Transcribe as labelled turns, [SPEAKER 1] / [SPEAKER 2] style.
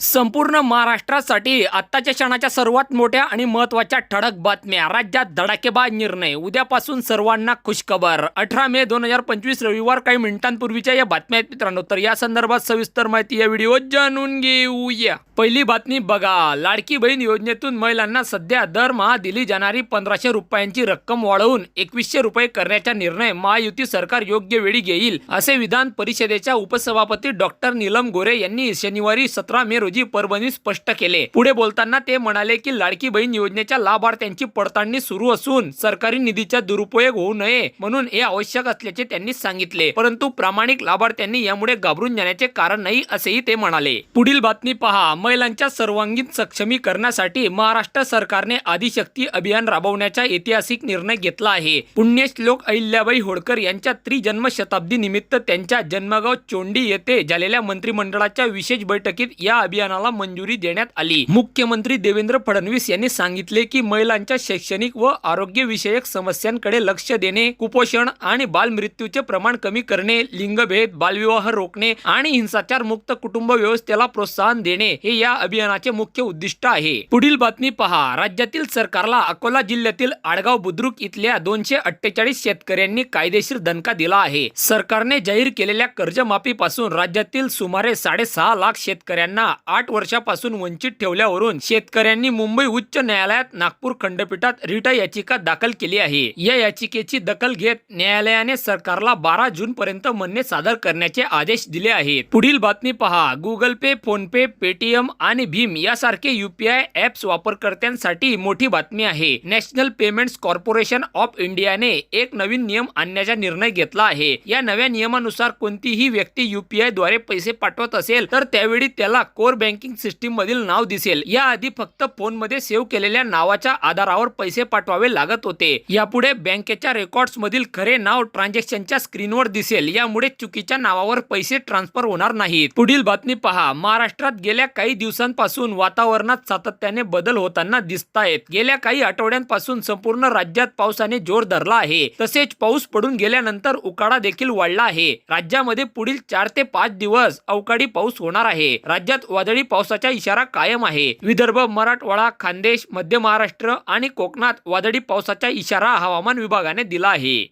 [SPEAKER 1] संपूर्ण महाराष्ट्रासाठी आत्ताच्या क्षणाच्या सर्वात मोठ्या आणि महत्त्वाच्या ठळक बातम्या. राज्यात धडाकेबाज निर्णय. उद्यापासून सर्वांना खुशखबर. अठरा मे दोन हजार पंचवीस रविवार काही मिनिटांपूर्वीच्या या बातम्या आहेत मित्रांनो. तर या संदर्भात सविस्तर माहिती या व्हिडिओ जाणून घेऊया. पहिली बातमी बघा. लाडकी बहीण योजनेतून महिलांना सध्या दरमहा दिली जाणारी पंधराशे रुपयांची रक्कम वाढवून एकवीसशे रुपये करण्याचा निर्णय महायुती सरकार योग्य वेळी घेईल असे विधान परिषदेच्या उपसभापती डॉक्टर नीलम गोरे यांनी शनिवारी सतरा मे रोजी परभणीत स्पष्ट केले. पुढे बोलताना ते म्हणाले की लाडकी बहीण योजनेच्या लाभार्थ्यांची पडताळणी सुरू असून सरकारी निधीचा दुरुपयोग होऊ नये म्हणून हे आवश्यक असल्याचे त्यांनी सांगितले. परंतु प्रामाणिक लाभार्थ्यांनी यामुळे घाबरून जाण्याचे कारण नाही असेही ते म्हणाले. पुढील बातमी पहा. महिलांच्या सर्वांगीण सक्षमीकरणासाठी महाराष्ट्र सरकारने आदिशक्ती अभियान राबवण्याचा ऐतिहासिक निर्णय घेतला आहे. पुण्यश्लोक अहिल्याबाई होळकर यांच्या त्रिजन्म शताब्दी निमित्त त्यांच्या जन्मगाव चोंडी येथे झालेल्या मंत्रिमंडळाच्या विशेष बैठकीत या अभियानाला मंजुरी देण्यात आली. मुख्यमंत्री देवेंद्र फडणवीस यांनी सांगितले की महिलांच्या शैक्षणिक व आरोग्य विषयक समस्यांकडे लक्ष देणे कुपोषण आणि बालमृत्यूचे प्रमाण कमी करणे लिंगभेद बालविवाह रोखणे आणि हिंसाचार मुक्त कुटुंब व्यवस्थेला प्रोत्साहन देणे हे या अभियानाचे मुख्य उद्दिष्ट आहे. पुढील बातमी पहा. राज्यातील सरकारला अकोला जिल्ह्यातील आडगाव बुद्रुक इथल्या दोनशे अठ्ठेचाळीस शेतकऱ्यांनी कायदेशीर दणका दिला आहे. सरकारने जाहीर केलेल्या कर्जमाफीपासून राज्यातील सुमारे साडेसहा लाख शेतकऱ्यांना आठ वर्षापासून वंचित ठेवल्यावरून शेतकऱ्यांनी मुंबई उच्च न्यायालयात नागपूर खंडपीठात रिट याचिका दाखल केली आहे. या याचिकेची दखल घेत न्यायालयाने सरकारला बारा जून पर्यंत म्हणणे सादर करण्याचे आदेश दिले आहेत. पुढील बातमी पहा. Google Pay PhonePe Paytm आणि भीम यासारखे युपीआय ऍप्स वापरकर्त्यांसाठी मोठी बातमी आहे. नॅशनल पेमेंट्स कॉर्पोरेशन ऑफ इंडियाने एक नवीन नियम आणण्याचा निर्णय घेतला आहे. या नव्या नियमानुसार कोणतीही व्यक्ती युपीआयद्वारे पैसे पाठवत असेल तर त्यावेळी त्याला कोर बँकिंग सिस्टीम मधील नाव दिसेल. याआधी फक्त फोनमध्ये सेव्ह केलेल्या नावाच्या आधारावर पैसे पाठवावे लागत होते. यापुढे बँकेच्या रेकॉर्ड्स मधील खरे नाव ट्रान्झॅक्शनच्या स्क्रीनवर दिसेल. यामुळे चुकीच्या नावावर पैसे ट्रान्सफर होणार नाहीत. पुढील बातमी पहा. महाराष्ट्रात गेल्या काही दिवसांपासून वातावरणात सातत्याने बदल होताना दिसत आहेत गेल्या काही आठवड्यांपासून संपूर्ण राज्यात पावसाने जोर धरला आहे. तसेच पाऊस पडून गेल्यानंतर उकाडा देखील वाढला आहे. राज्यामध्ये पुढील चार ते पाच दिवस अवकाळी पाऊस होणार आहे. राज्यात वादळी पावसाचा इशारा कायम आहे. विदर्भ मराठवाडा खानदेश मध्य महाराष्ट्र आणि कोकणात वादळी पावसाचा इशारा हवामान विभागाने दिला आहे.